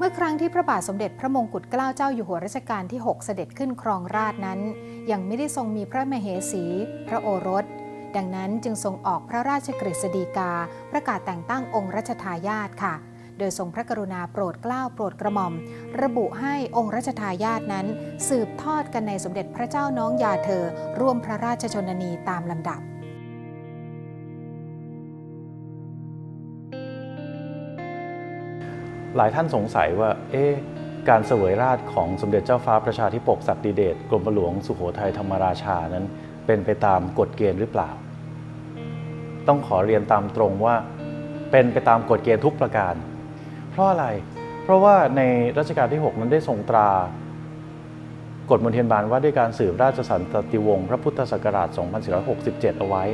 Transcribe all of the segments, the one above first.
เมื่อครั้งที่พระบาทสมเด็จพระมงกุฎเกล้าเจ้าอยู่หัวรัชกาลที่ 6 เสด็จขึ้นครองราชนั้น ยังไม่ได้ทรงมีพระมเหสี พระโอรส ดังนั้นจึงทรงออกพระราชกฤษฎีกา ประกาศแต่งตั้งองค์รัชทายาทค่ะ โดยทรงพระกรุณาโปรดเกล้าโปรดกระหม่อม ระบุให้องค์รัชทายาทนั้น สืบทอดกันในสมเด็จพระเจ้าน้องยาเธอ ร่วมพระราชชนนีตามลำดับ หลายท่านสงสัยว่า เอ๊ะการเสวยราชของสมเด็จเจ้าฟ้าประชาธิปกศักดิเดชกรมหลวงสุโขทัยธรรมราชานั้น เป็นไปตามกฎเกณฑ์หรือเปล่า ต้องขอเรียนตามตรงว่า เป็นไปตามกฎเกณฑ์ทุกประการ เพราะอะไร เพราะว่าในรัชกาลที่ 6 นั้นได้ทรงตรากฎมนเทียนบานว่าด้วยการสืบราชสันตติวงศ์พระพุทธศักราช 2467 เอาไว้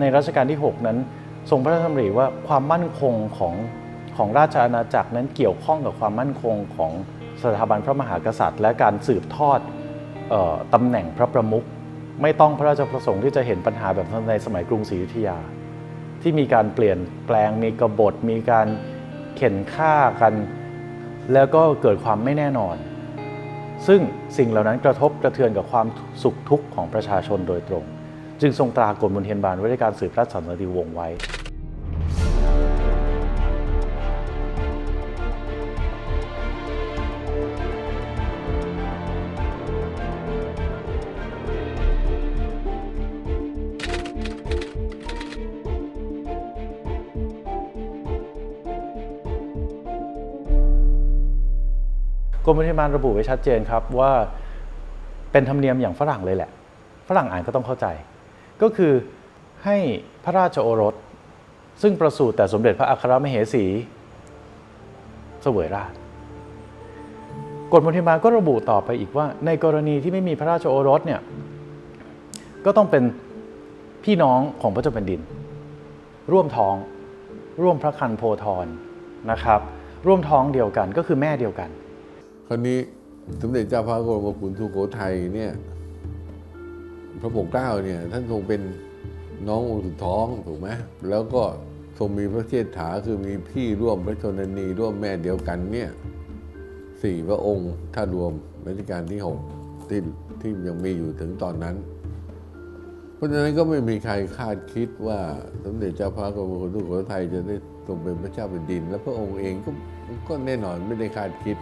ในรัชกาลที่ 6 นั้นทรงพระราชดำริว่าความมั่นคงของ ของราชอาณาจักรนั้นเกี่ยวข้องกับความมั่นคงของสถาบันพระมหากษัตริย์ และการสืบทอดออตำแหน่งพระประมุขไม่ต้องพระราชประสงค์ที่จะเห็นปัญหาแบบในสมัยกรุงศรีอยุธยา ที่มีการเปลี่ยนแปลงมีกบฏมีการเข็นฆ่ากัน แล้วก็เกิดความไม่แน่นอน ซึ่งสิ่งเหล่านั้นกระทบกระเทือนกับความสุขทุกข์ของประชาชนโดยตรง จึงทรงตรากฎมนเทียนบานไว้ในการสืบราชสันติวงศ์ไว้ กรมบัญชีบาลระบุไว้ชัดเจนครับว่าเป็นธรรมเนียมอย่างฝรั่งเลยแหละ ฝรั่งอ่านก็ต้องเข้าใจ ก็คือให้พระราชโอรส ซึ่งประสูติแต่สมเด็จพระอัครมเหสีเสวยราชกฎมนทิบาลก็ระบุต่อไปอีกว่า ในกรณีที่ไม่มีพระราชโอรสเนี่ยก็ต้องเป็นพี่น้องของพระเจ้าแผ่นดิน ร่วมท้อง ร่วมพระคันโพธรนะครับ ร่วมท้องเดียวกันก็คือแม่เดียวกัน ราวนี้สมเด็จเจ้าพระบรมขุนสุโขทัยเนี่ยพระปกเกล้าเนี่ยท่านทรงเป็นน้ององค์สุดท้องถูกไหมแล้วก็ทรงมีพระเชษฐาคือมีพี่ร่วมพระชนนีร่วมแม่เดียวกันเนี่ยสี่พระองค์ถ้ารวมรัชกาลที่หกที่ที่ยังมีอยู่ถึงตอนนั้น เพราะฉะนั้นก็ไม่มีใครคาดคิดว่าสมเด็จเจ้าพระบรมขุนสุโขทัยจะได้ทรงเป็นพระเจ้าแผ่นดิน และพระองค์เองก็ก็แน่นอนไม่ได้คาดคิด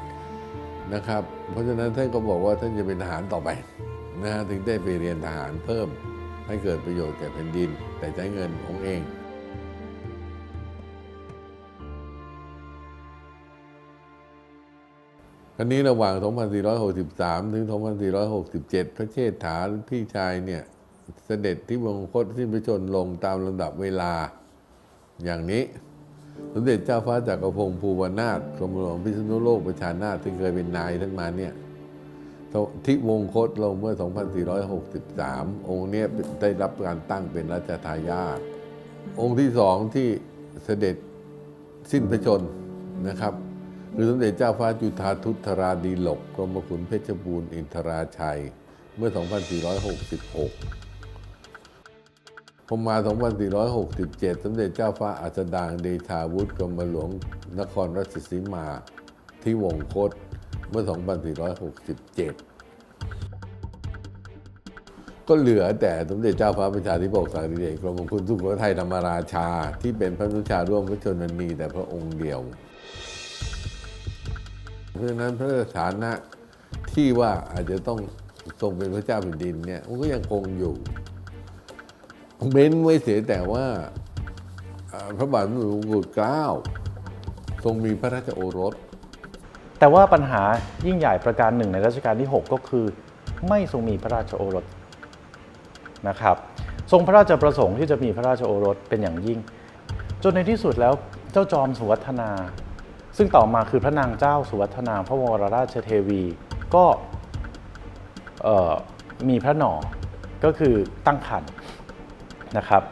นะครับ เพราะฉะนั้นท่านก็บอกว่าท่านจะเป็นทหารต่อไปนะฮะถึงได้ไปเรียนทหารเพิ่ม ให้เกิดประโยชน์แก่แผ่นดิน แต่ใช้เงินของเองคราวนี้ระหว่าง 2463 ถึง 2467 พระเชษฐาพี่ชายเนี่ยเสด็จที่วงคตสิ้นพระชนม์ลงตามลำดับเวลาอย่างนี้ สมเด็จเจ้าฟ้าจักรพงศ์ภูวนาถกรมหลวงพิษณุโลกประชานาถที่เคยเป็นนายท่านมาเนี่ยที่วงคตลงเมื่อ 2463 องค์นี้ได้รับการตั้งเป็นรัชทายาทองค์ที่สองที่เสด็จสิ้นพระชนม์นะครับคือสมเด็จเจ้าฟ้าจุฑาทุตธราดีหลกกรมขุนเพชรบูรณ์อินทราชัย เมื่อ 2466 พอมา 2467 สมเด็จเจ้าฟ้าอัสดางเดชาวุฒิกรมหลวงนครราชสีมาที่วงคตเมื่อ 2467 ก็เหลือแต่สมเด็จเจ้าฟ้าประชาธิปกศักดิเดชกรมคุณสุโขทัยธรรมราชา ที่เป็นพระนุชาร่วมพระชนนีแต่พระองค์เดียว เพราะฉะนั้นพระสถานะที่ว่าอาจจะต้องทรงเป็นพระเจ้าแผ่นดินเนี่ยมันก็ยังคงอยู่ เบ้นไว้เสียแต่ว่าพระบาทสมเด็จพระมงกุฎเกล้าทรงมีพระราชโอรส แต่ว่าปัญหายิ่งใหญ่ประการหนึ่งในรัชกาลที่ 6 ก็คือ ไม่ทรงมีพระราชโอรสนะครับ ทรงพระราชประสงค์ที่จะมีพระราชโอรสเป็นอย่างยิ่ง จนในที่สุดแล้วเจ้าจอมสุวัฒนา ซึ่งต่อมาคือพระนางเจ้าสุวัฒนา พระวรราชเทวีก็มีพระหน่อก็คือตั้งครรภ์ นะครับ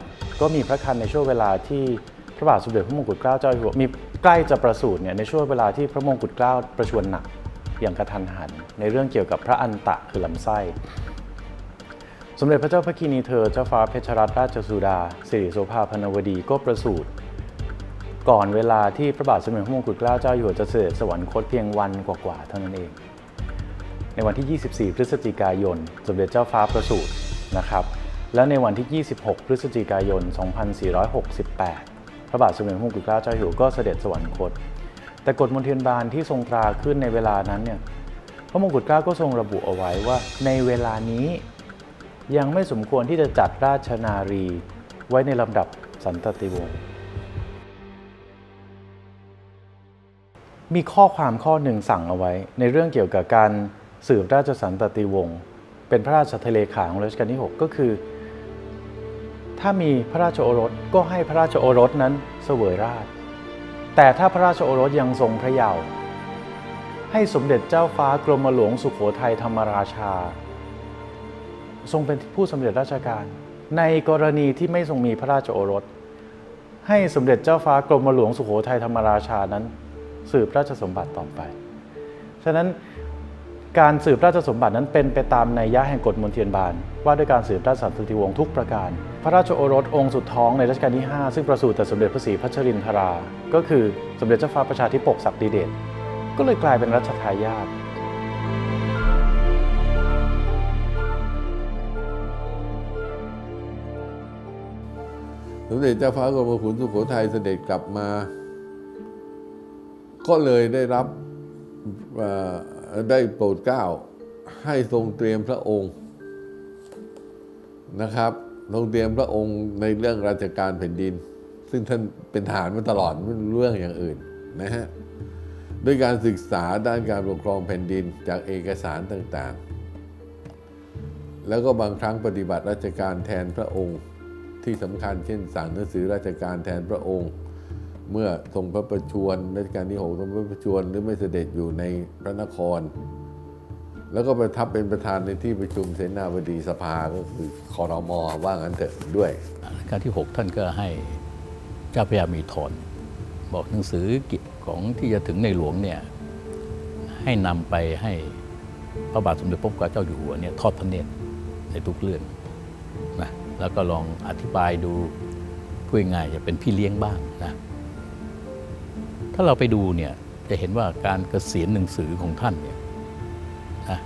ก็มีพระคันในช่วงเวลาที่พระบาทสมเด็จพระมงกุฎเกล้าเจ้าอยู่หัวมีใกล้จะประสูติเนี่ยในช่วงเวลาที่พระมงกุฎเกล้าประชวรหนักอย่างกระทันหัน ในเรื่องเกี่ยวกับพระอันตะคือลำไส้ สมเด็จพระเจ้าพระกินีเธอเจ้าฟ้าเพชรรัตนราชสุดาสิริโสภาพนวดีก็ประสูติก่อนเวลาที่พระบาทสมเด็จพระมงกุฎเกล้าเจ้าอยู่หัวจะเสด็จสวรรคตเพียงวันกว่าๆเท่านั้นเอง ในวันที่ 24 พฤศจิกายน สมเด็จเจ้าฟ้าประสูตินะครับ และในวันที่ 26 พฤศจิกายน 2468 พระบาทสมเด็จพระมงกุฎเกล้าเจ้าอยู่หัวก็เสด็จสวรรคต แต่กฎมนเทียนบานที่ทรงตราขึ้นในเวลานั้นเนี่ย พระมงกุฎเกล้าก็ทรงระบุเอาไว้ว่าในเวลานี้ยังไม่สมควรที่จะจัดราชนารีไว้ในลำดับสันตติวงศ์มีข้อความข้อหนึ่งสั่งเอาไว้ ในเรื่องเกี่ยวกับการสืบราชสันตติวงศ์เป็นพระราชทะเลขาของรัชกาลที่ 6 ก็คือ ถ้ามีพระราชโอรสก็ให้พระราชโอรสนั้นเสวยราช แต่ถ้าพระราชโอรสยังทรงพระเยาว์ให้สมเด็จเจ้าฟ้ากรมหลวงสุขโขทัยธรรมราชา ทรงเป็นผู้สำเร็จราชการ ในกรณีที่ไม่ทรงมีพระราชโอรส ให้สมเด็จเจ้าฟ้ากรมหลวงสุโขทัยธรรมราชานั้น สืบราชสมบัติต่อไป ฉะนั้น การสืบราชสมบัตินั้นเป็นไปตามในยะแห่งกฎมนเทียนบาน ว่าด้วยการสืบราชสันตติวงศ์ทุกประการ พระราชโอรสองค์สุดท้องในรัชกาลที่ 5 ซึ่งประสูติแต่สมเด็จพระศรีพัชรินทรา ก็คือสมเด็จเจ้าฟ้าประชาธิปกศักดิเดชก็เลยกลายเป็นรัชทายาทสมเด็จเจ้าฟ้ากรมขุนสุโขทัยเสด็จกลับมา ก็เลยได้รับ ได้โปรดเกล้าให้ทรงเตรียมพระองค์นะครับ ทรงเตรียมพระองค์ในเรื่องราชการแผ่นดิน ซึ่งท่านเป็นทหารมาตลอดไม่รู้เรื่องอย่างอื่นนะฮะด้วยการศึกษาด้านการปกครองแผ่นดินจากเอกสารต่างๆ แล้วก็บางครั้งปฏิบัติราชการแทนพระองค์ที่สำคัญเช่นสั่งหนังสือราชการแทนพระองค์ เมื่อทรงพระประชวรรัชกาลที่6ทรงพระประชวรหรือไม่เสด็จอยู่ในพระนคร แล้วก็ประทับเป็นประธานในที่ประชุมเสนาบดีสภาก็คือคอรมอว่างั้นเถอะด้วยรัชกาลที่ 6 ท่านก็ให้เจ้าพระยามีธรบอกหนังสือกิจของที่จะถึงในหลวงเนี่ยให้นำไปให้พระบาทสมเด็จพระเจ้าอยู่หัวเนี่ยทอดพระเนตรในทุกเรื่องนะแล้วก็ลองอธิบายดูพูดง่ายจะเป็นพี่เลี้ยงบ้างนะ ถ้าเราไปดูเนี่ยจะเห็นว่าการเกษียณหนังสือของท่านเนี่ยนะ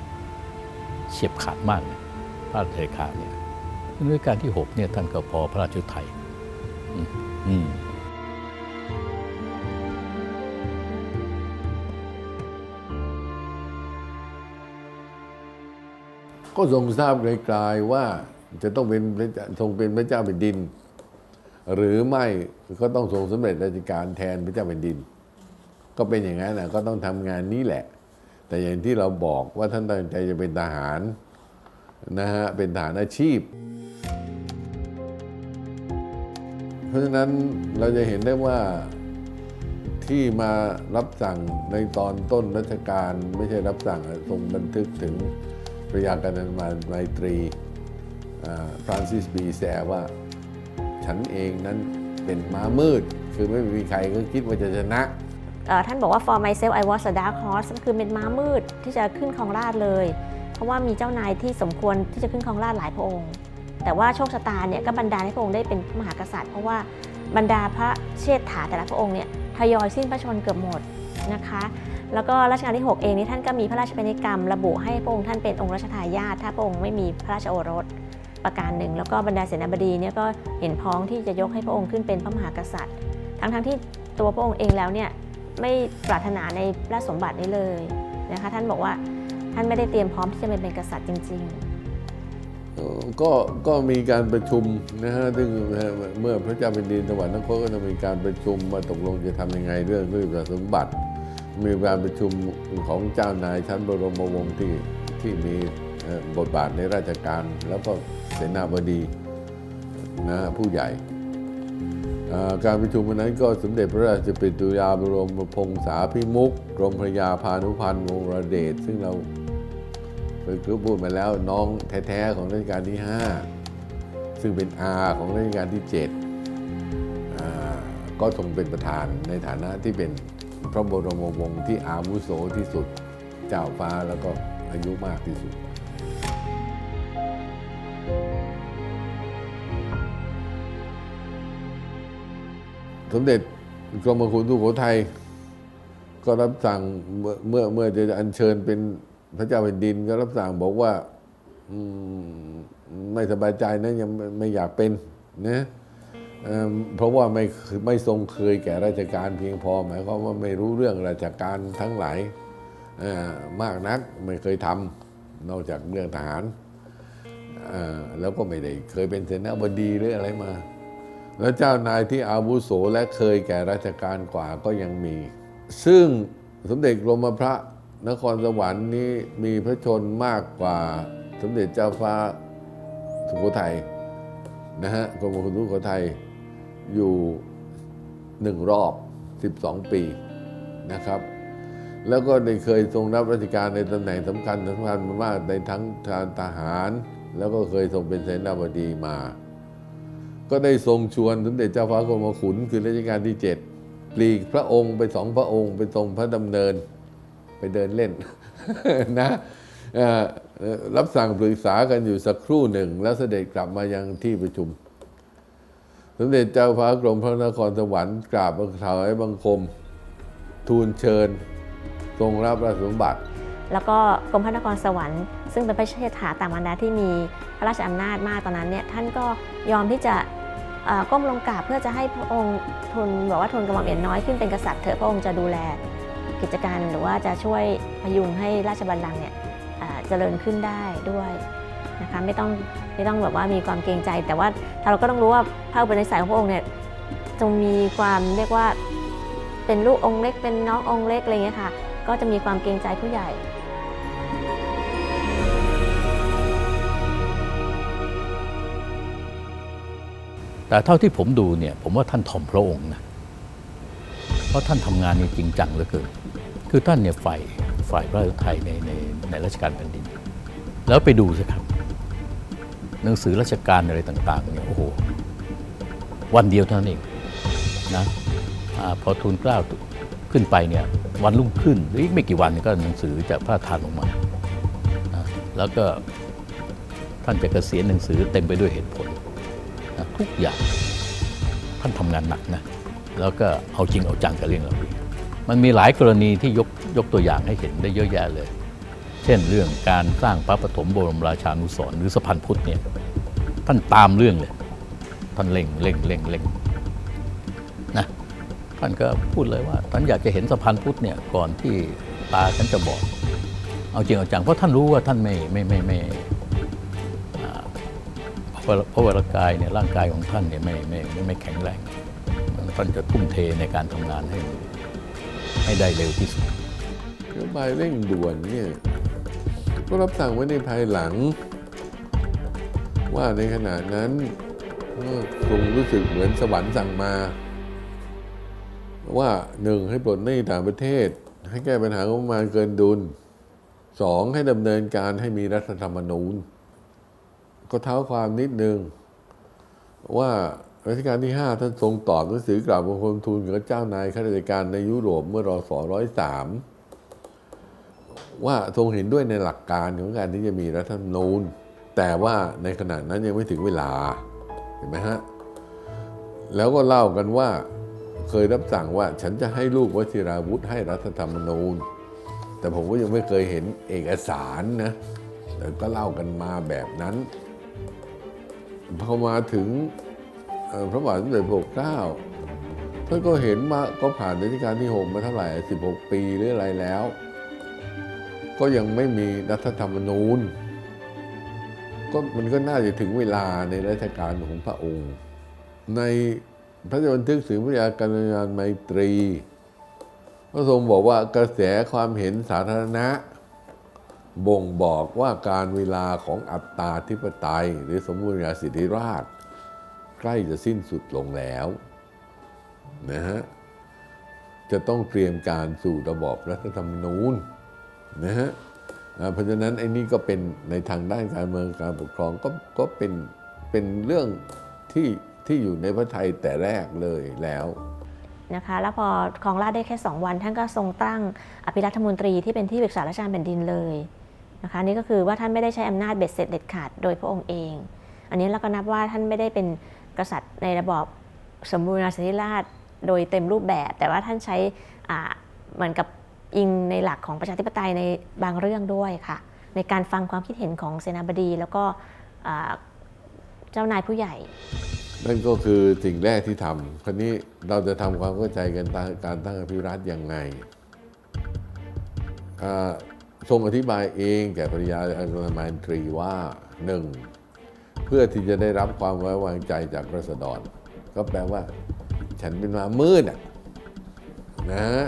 เฉียบขาดมากเลยพระราชเลขาเนี่ยด้วยการที่6เนี่ยท่านก็พอพระราชไทยอืมอืมก็ทรงทราบไกลๆว่าจะต้องเป็นพระเจ้าทรงเป็นพระเจ้าแผ่นดิน หรือไม่ก็ต้องทรงสำเร็จราชการแทนพระเจ้าแผ่นดิน ก็เป็นอย่างนั้นนะก็ต้องทำงานนี้แหละ แต่อย่างที่เราบอกว่าท่านตั้งใจจะเป็นทหารนะฮะเป็นทหารอาชีพ เพราะฉะนั้นเราจะเห็นได้ว่าที่มารับสั่งในตอนต้นรัชกาลไม่ใช่รับสั่งทรงบันทึกถึงพระยาการนันมาไมตรีฟรานซิสบีแซว่า ฉันเองนั้นเป็นม้ามืด คือไม่มีใครก็คิดว่าจะชนะ ท่านบอกว่า for myself I was a dark horse ก็คือเป็นม้ามืดที่จะขึ้นครองราชเลย เพราะว่ามีเจ้านายที่สมควรที่จะขึ้นครองราชหลายพระองค์ แต่ว่าโชคชะตาเนี่ยก็บันดาลให้พระองค์ได้เป็นมหากษัตริย์ เพราะว่าบรรดาพระเชษฐาแต่ละพระองค์เนี่ยทยอยสิ้นพระชนเกือบหมดนะคะ แล้วก็รัชกาลที่ 6 เองนี่ท่านก็มีพระราชบัญญกรรม ระบุให้พระองค์ท่านเป็นองค์รัชทายาทถ้าพระองค์ไม่มีพระราชโอรสประการหนึ่ง แล้วก็บรรดาเสนาบดีเนี่ยก็เห็นพ้องที่จะยกให้พระองค์ขึ้นเป็นพระมหากษัตริย์ ทั้งๆที่ตัวพระองค์เองแล้วเนี่ย ไม่ปรารถนาในราชสมบัตินี้เลยนะคะท่านบอกว่าท่านไม่ได้เตรียมพร้อมที่จะเป็นกษัตริย์จริง ๆก็ก็มีการประชุมนะฮะซึ่งเมื่อพระเจ้าแผ่นดินสวรรคตก็จะมีการประชุมว่าตกลงจะทำยังไงเรื่องเรื่องสมบัติ มีการประชุมของเจ้านายชั้นบรมวงศ์ที่ที่มีบทบาทในราชการ แล้วก็เสนาบดีนะผู้ใหญ่ การประชุมวันนั้นก็สมเด็จพระราชปิตุยาบรมพงษาพิมุกกรมพระยาพานุพันธ์วงระเดชซึ่งเราเคือพูดมาแล้วน้องแท้ๆของรัชกาลที่ 5 ซึ่งเป็นอาของรัชกาลที่ 7 ก็ทรงเป็นประธานในฐานะที่เป็นพระบรมวงศ์ที่อาวุโสที่สุด เจ้าฟ้าแล้วก็อายุมากที่สุด สมเด็จกรมขุนสุโขทัยก็รับสั่งเมื่อเมื่อเมื่อจะอัญเชิญเป็นพระเจ้าแผ่นดินก็รับสั่งบอกว่าไม่สบายใจนะยังไม่อยากเป็นนะเพราะว่าไม่ไม่ทรงเคยแก่ราชการเพียงพอ หมายความว่าไม่รู้เรื่องราชการทั้งหลายมากนักไม่เคยทำนอกจากเรื่องทหารแล้วก็ไม่ได้เคยเป็นเสนาบดีหรืออะไรมา แล้วเจ้านายที่อาวุโสและเคยแก่ราชการกว่าก็ยังมี ซึ่งสมเด็จกรมพระนครสวรรค์นี้มีพระชนมากกว่าสมเด็จเจ้าฟ้าสุโขทัยนะฮะกรมขุนสุโขทัยอยู่หนึ่งรอบ 12 ปีนะครับ แล้วก็ได้เคยทรงรับราชการในตำแหน่งสำคัญสำคัญมากในทั้งทางทหาร แล้วก็เคยทรงเป็นเสนาบดีมา ก็ได้ทรงชวนสมเด็จเจ้าฟ้ากรมขุนคือรัชกาลที่เจ็ดปลีกพระองค์ไปสองพระองค์ ไปทรงพระดำเนิน ไปเดินเล่นนะรับสั่งปรึกษากันอยู่สักครู่หนึ่ง แล้วเสด็จกลับมายังที่ประชุม สมเด็จเจ้าฟ้ากรมพระนครสวรรค์กราบถวายบังคม ทูลเชิญ ทรงรับราชสมบัติ แล้วก็กรมพระนครสวรรค์ ซึ่งเป็นพระเชษฐาต่างบรรดาที่มีพระราชอำนาจมากตอนนั้นเนี่ยท่านก็ยอมที่จะ ก้มลงกราบเพื่อจะให้พระองค์ทูลบอกว่าทูลกระหม่อมเอ็นน้อยขึ้นเป็นกษัตริย์เถอะพระองค์จะดูแลกิจการหรือว่าจะช่วยพยุงให้ราชบัลลังก์เนี่ยเจริญขึ้นได้ด้วยนะคะไม่ต้องไม่ต้องแบบว่ามีความเกรงใจ แต่ว่าเราก็ต้องรู้ว่าพระอุปนิสัยของพระองค์เนี่ยจงมีความเรียกว่าเป็นลูกองค์เล็กเป็นน้ององค์เล็กอะไรเงี้ยค่ะ ก็จะมีความเกรงใจผู้ใหญ่ แต่เท่าที่ผมดูเนี่ยผมว่าท่านถ่อมพระองค์นะเพราะท่านทำงานนี่จริงจังเหลือเกินคือท่านเนี่ยฝ่ายฝ่ายพระไทยในในในราชการแผ่นดิน แล้วไปดูสิครับ หนังสือราชการอะไรต่างๆเนี่ยโอ้โหวันเดียวเท่านั้นเองนะอาพอทูลเกล้าขึ้นไปเนี่ยวันรุ่งขึ้นหรืออีกไม่กี่วันก็หนังสือจะพระราชทานลงมา แล้วก็ท่านจะเกษียณหนังสือเต็มไปด้วยเหตุผล ทุกอย่างท่านทำงานหนักนะแล้วก็เอาจริงเอาจังกับเรื่องเหล่านี้มันมีหลายกรณีที่ยกยกตัวอย่างให้เห็นได้เยอะแยะเลย เช่นเรื่องการสร้างพระปฐมบรมราชานุสรณ์หรือสะพานพุทธเนี่ยท่านตามเรื่องเลยท่านเล่งเล่งเล่งเล่งนะท่านก็พูดเลยว่าท่านอยากจะเห็นสะพานพุทธเนี่ยก่อนที่ตาฉันจะบอดเอาจริงเอาจังเพราะท่านรู้ว่าท่านไม่ไม่ไม่ไม่เพราะเพราะว่าร่างกายเนี่ยร่างกายของท่านเนี่ยไม่ไม่ไม่แข็งแรงท่านจะทุ่มเทในการทำงานให้ให้ได้เร็วที่สุดนโยบายเร่งด่วนเนี่ยก็รับสั่งไว้ในภายหลัง ว่าในขณะนั้นก็ทรงรู้สึกเหมือนสวรรค์สั่งมา ว่าหนึ่งให้ปลดหนี้ต่างประเทศ ให้แก้ปัญหางบประมาณเกินดุลสองให้ดำเนินการให้มีรัฐธรรมนูญ ก็เท้าความนิดนึง ว่ารัชกาลที่ 5 ท่านทรงตอบหนังสือกราบบังคมทูลกับเจ้านายข้าราชการในยุโรปเมื่อรศร้อยสามว่าทรงเห็นด้วยในหลักการของการที่จะมีรัฐธรรมนูญ แต่ว่าในขณะนั้นยังไม่ถึงเวลาเห็นไหมฮะแล้วก็เล่ากันว่าเคยรับสั่งว่าฉันจะให้ลูกวชิราวุธให้รัฐธรรมนูญ แต่ผมก็ยังไม่เคยเห็นเอกสารนะแต่ก็เล่ากันมาแบบนั้น พอมาถึงพระบาทสมเด็จพระปกเกล้าท่านก็เห็นมาก็ผ่านรัชกาลที่หกมาเท่าไหร่16ปีหรืออะไรแล้ว ก็ยังไม่มีรัฐธรรมนูญ ก็มันก็น่าจะถึงเวลาในรัชกาลของพระองค์ ในพระราชบันทึกสืบพระยาการณาไมตรีพระทรงบอกว่ากระแสความเห็นสาธารณะ บ่งบอกว่าการเวลาของอัตตาธิปไตย หรือสมบูรณาสิทธิราช ใกล้จะสิ้นสุดลงแล้วนะฮะจะต้องเตรียมการสู่ระบอบรัฐธรรมนูญนะฮะเพราะฉะนั้นไอ้นี่ก็เป็นในทางด้านการเมืองการปกครองก็ก็เป็นเป็นเรื่องที่ที่อยู่ในพระไทยแต่แรกเลยแล้วนะคะแล้วพอครองราชได้แค่ 2 วัน ท่านก็ทรงตั้งอภิรัฐมนตรีที่เป็นที่ปรึกษาราชการแผ่นดินเลย นะคะนี่ก็คือว่าท่านไม่ได้ใช้อำนาจเบ็ดเสร็จเด็ดขาดโดยพระองค์เอง อันนี้เราก็นับว่าท่านไม่ได้เป็นกษัตริย์ในระบอบสมบูรณาธิราชโดยเต็มรูปแบบ แต่ว่าท่านใช้เหมือนกับอิงในหลักของประชาธิปไตยในบางเรื่องด้วยค่ะ ในการฟังความคิดเห็นของเสนาบดี แล้วก็เจ้านายผู้ใหญ่ นั่นก็คือสิ่งแรกที่ทำคราวนี้เราจะทำความเข้าใจกันการตั้งอภิรัตน์ยังไงอ่า ทรงอธิบายเองแก่ภริยาอัครมนตรีว่าหนึ่งเพื่อที่จะได้รับความไว้วางใจจากรัษฎร ก็แปลว่า ฉันเป็นมามืดอะนะฮะ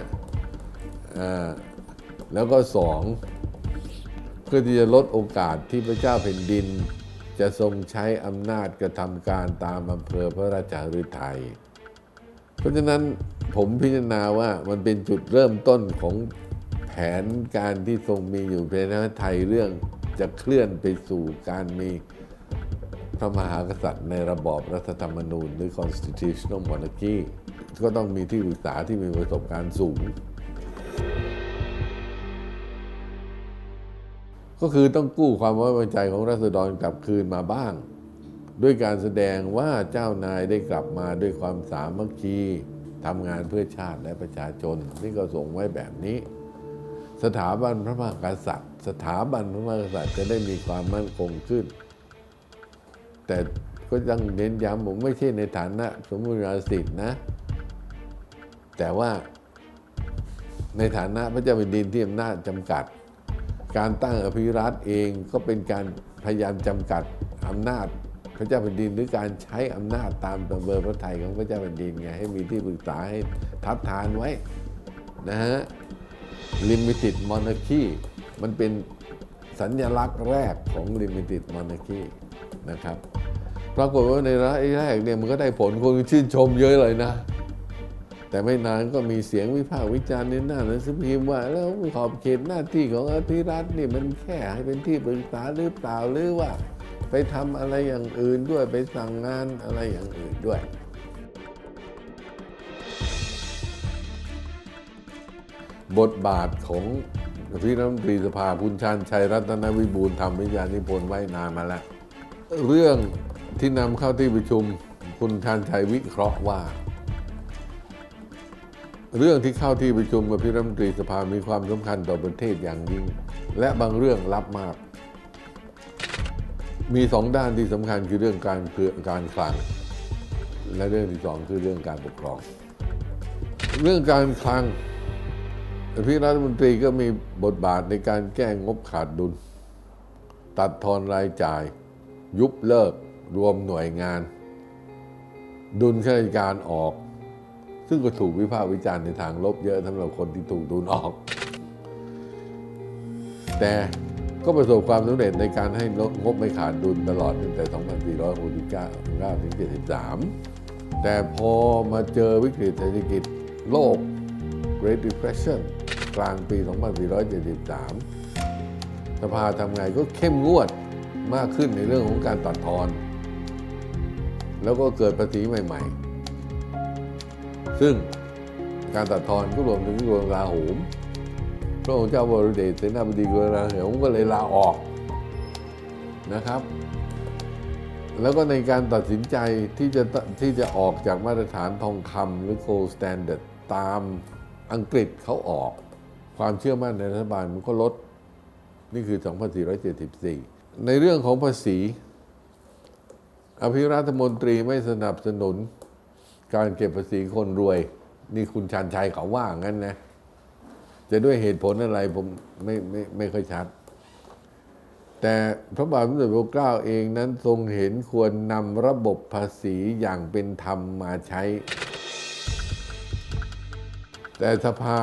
แล้วก็สองเพื่อที่จะลดโอกาสที่พระเจ้าแผ่นดิน จะทรงใช้อำนาจกระทำการตามอำเภอพระราชาฤทัยเพราะฉะนั้นผมพิจารณาว่ามันเป็นจุดเริ่มต้นของ แผนการที่ทรงมีอยู่ในประเทศไทยเรื่องจะเคลื่อนไปสู่การมีพระมหากษัตริย์ในระบอบรัฐธรรมนูญหรือ constitutional monarchy ก็ต้องมีที่ปรึกษาที่มีประสบการณ์สูง ก็คือต้องกู้ความไว้วางใจของรัษฎรกลับคืนมาบ้าง ด้วยการแสดงว่าเจ้านายได้กลับมาด้วยความสามัคคีทำงานเพื่อชาติและประชาชน นี่ก็ส่งไว้แบบนี้ สถาบันพระมหากษัตริย์ สถาบันพระมหากษัตริย์จะได้มีความมั่นคงขึ้น แต่ก็ยังเน้นย้ำผมไม่ใช่ในฐานะสมมุติสิทธิ์นะ แต่ว่าในฐานะพระเจ้าแผ่นดินที่อำนาจจำกัด การตั้งอภิรัตเองก็เป็นการพยายามจำกัดอำนาจพระเจ้าแผ่นดินหรือการใช้อำนาจตามตำเบอร์พระไทยของพระเจ้าแผ่นดินไงให้มีที่ปรึกษาให้ทัดทานไว้นะฮะ limited monarchy มันเป็นสัญลักษณ์แรกของ limited monarchy นะครับ ปรากฏว่าในระยะแรกเนี่ยมันก็ได้ผลคนชื่นชมเยอะเลยนะ แต่ไม่นานก็มีเสียงวิพากษ์วิจารณ์ในหน้าหนังสือพิมพ์ว่า แล้วขอบเขตหน้าที่ของอภิรัตน์นี่มันแค่ให้เป็นที่ปรึกษาหรือเปล่าหรือว่า ไปทำอะไรอย่างอื่นด้วยไปสั่งงานอะไรอย่างอื่นด้วย บทบาทของพี่รัฐมนตรีสภาคุณชาญชัยรัตนวิบูลทำวิทยานิพนธ์ไว้นานมาแล้ว เรื่องที่นำเข้าที่ประชุมคุณชาญชัยวิเคราะห์ว่า เรื่องที่เข้าที่ประชุมกับพี่รัฐมนตรีสภามีความสำคัญต่อประเทศอย่างยิ่ง และบางเรื่องลับมาก มีสองด้านที่สำคัญคือเรื่องการเพื่อการคลัง และเรื่องที่สองคือเรื่องการปกครอง เรื่องการคลัง พี่รัฐมนตรีก็มีบทบาทในการแก้งบขาดดุล ตัดทอนรายจ่าย ยุบเลิกรวมหน่วยงาน ดุลข้าราชการออก ซึ่งก็ถูกวิพากษ์วิจารณ์ในทางลบเยอะสำหรับคนที่ถูกดุลออก แต่ก็ประสบความสำเร็จในการให้งบไม่ขาดดุลตลอดตั้งแต่ 2469ถึง73 แต่พอมาเจอวิกฤตเศรษฐกิจโลก Great Depression กลางปี 2473 สภาทำไงก็เข้มงวดมากขึ้นในเรื่องของการตัดทอน แล้วก็เกิดภาษีใหม่ ๆ ซึ่งการตัดทอนก็รวมถึงกระทรวงกลาโหมพระองค์เจ้าบรมเดชเสนาบดีกรมกลาโหมก็เลยลาออกนะครับ แล้วก็ในการตัดสินใจที่จะที่จะออกจากมาตรฐานทองคำหรือ gold standard ตามอังกฤษเขาออก ความเชื่อมั่นในรัฐบาลมันก็ลดนี่คือ 2474 ในเรื่องของภาษี อภิรัฐมนตรีไม่สนับสนุน การเก็บภาษีคนรวย นี่คุณชันชัยเขาว่างั้นนะ จะด้วยเหตุผลอะไรผมไม่ไม่ไม่ค่อยชัด แต่พระบาทสมเด็จพระเกล้าเองนั้นทรงเห็นควรนำระบบภาษีอย่างเป็นธรรมมาใช้ แต่สภา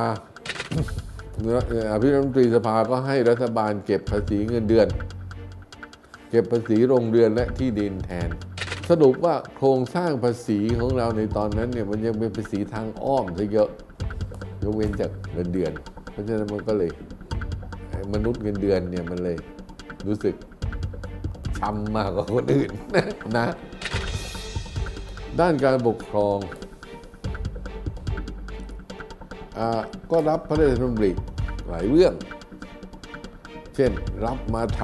อภิรัฐมนตรีสภาก็ให้รัฐบาลเก็บภาษีเงินเดือน เก็บภาษีโรงเรือนและที่ดินแทน สรุปว่าโครงสร้างภาษีของเราในตอนนั้นเนี่ยมันยังเป็นภาษีทางอ้อมซะเยอะยกเว้นจากเงินเดือน เพราะฉะนั้นมันก็เลยมนุษย์เงินเดือนเนี่ยมันเลยรู้สึกช้ำมากกว่าคนอื่นนะ ด้านการปกครองอ่าก็รับพระราชดำริ หลายเรื่อง เช่นรับมาท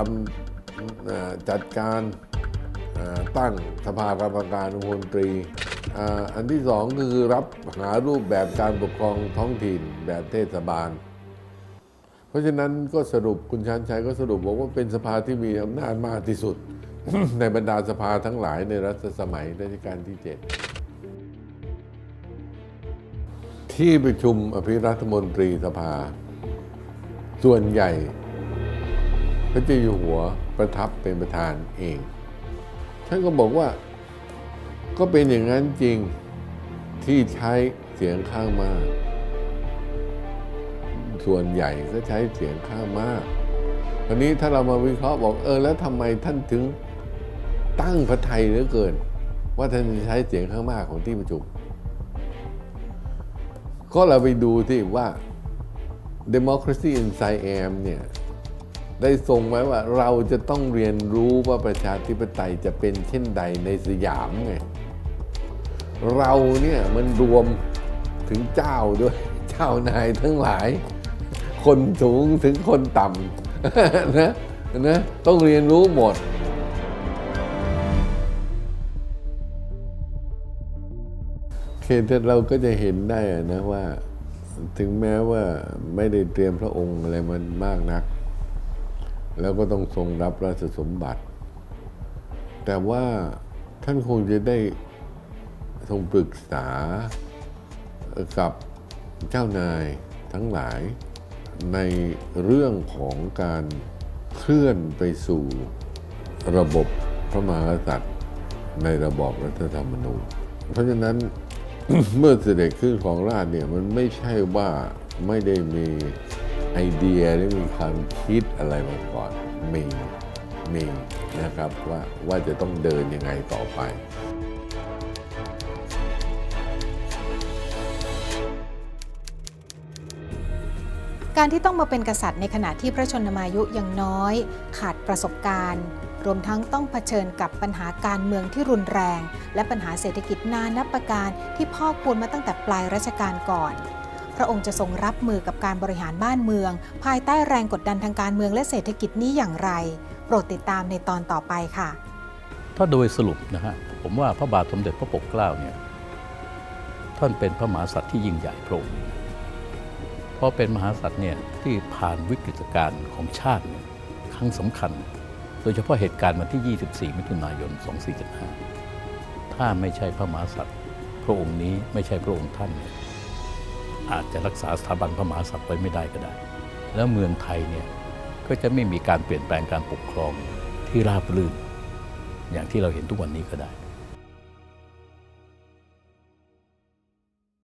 ำจัดการตั้งสภากรรมการองคมนตรี อันที่สองก็คือรับหารูปแบบการปกครองท้องถิ่นแบบเทศบาล เพราะฉะนั้นก็สรุปคุณชานชัยก็สรุปบอกว่าเป็นสภาที่มีอำนาจมากที่สุด ในบรรดาสภาทั้งหลายในรัชสมัยรัชกาลที่เจ็ดที่ประชุมอภิรัฐมนตรีสภา ส่วนใหญ่ พระเจ้าอยู่หัวประทับเป็นประธานเอง ท่านก็บอกว่าก็เป็นอย่างนั้นจริงที่ใช้เสียงข้างมาก ส่วนใหญ่ก็ใช้เสียงข้างมากวันนี้ถ้าเรามาวิเคราะห์บอกเออแล้วทำไมท่านถึงตั้งพระไทยเหลือเกิน ว่าท่านใช้เสียงข้างมากของที่ประชุมก็เราไปดูที่ว่า democracy in Siam เนี่ยได้ทรงไว้ว่าเราจะต้องเรียนรู้ว่าประชาธิปไตยจะเป็นเช่นใดในสยามไงเราเนี่ยมันรวมถึงเจ้าด้วย เจ้านายทั้งหลาย คนสูงถึงคนต่ำนะนะต้องเรียนรู้หมดเคเราก็จะเห็นได้นะว่า ถึงแม้ว่าไม่ได้เตรียมพระองค์อะไรมันมากนัก แล้วก็ต้องทรงรับราชสมบัติ แต่ว่าท่านคงจะได้ทรงปรึกษากับเจ้านายทั้งหลายในเรื่องของการเคลื่อนไปสู่ระบบพระมหากษัตริย์ในระบอบรัฐธรรมนูญ เพราะฉะนั้น เมื่อเสด็จขึ้นของราชเนี่ยมันไม่ใช่ว่าไม่ได้มีไอเดียหรือมีความคิดอะไรมาก่อนมีมีนะครับว่าว่าจะต้องเดินยังไงต่อไป การที่ต้องมาเป็นกษัตริย์ในขณะที่พระชนมายุยังน้อย ขาดประสบการณ์ รวมทั้งต้องเผชิญกับปัญหาการเมืองที่รุนแรง และปัญหาเศรษฐกิจนานับประการที่พ่อกพูนมาตั้งแต่ปลายรัชกาลก่อน พระองค์จะทรงรับมือกับการบริหารบ้านเมือง ภายใต้แรงกดดันทางการเมืองและเศรษฐกิจนี้อย่างไร โปรดติดตามในตอนต่อไปค่ะ ถ้าโดยสรุปนะฮะผมว่าพระบาทสมเด็จพระปกเกล้าเนี่ยท่านเป็นพระมหากษัตริย์ที่ยิ่งใหญ่พระองค์เพราะเป็นมหากษัตริย์เนี่ยที่ผ่านวิกฤตการณ์ของชาติครั้งสำคัญ ดยเฉพาะเหตุการณ์วันที่ 24 มิถุนายน 2475 ถ้าไม่ใช่พระมหากษัตริย์ พระองค์นี้ไม่ใช่พระองค์ท่าน อาจจะรักษาสถาบันพระมหากษัตริย์ไว้ไม่ได้ก็ได้ แล้วเมืองไทยเนี่ยก็จะไม่มีการเปลี่ยนแปลงการปกครองที่ราบรื่น อย่างที่เราเห็นทุกวันนี้ก็ได้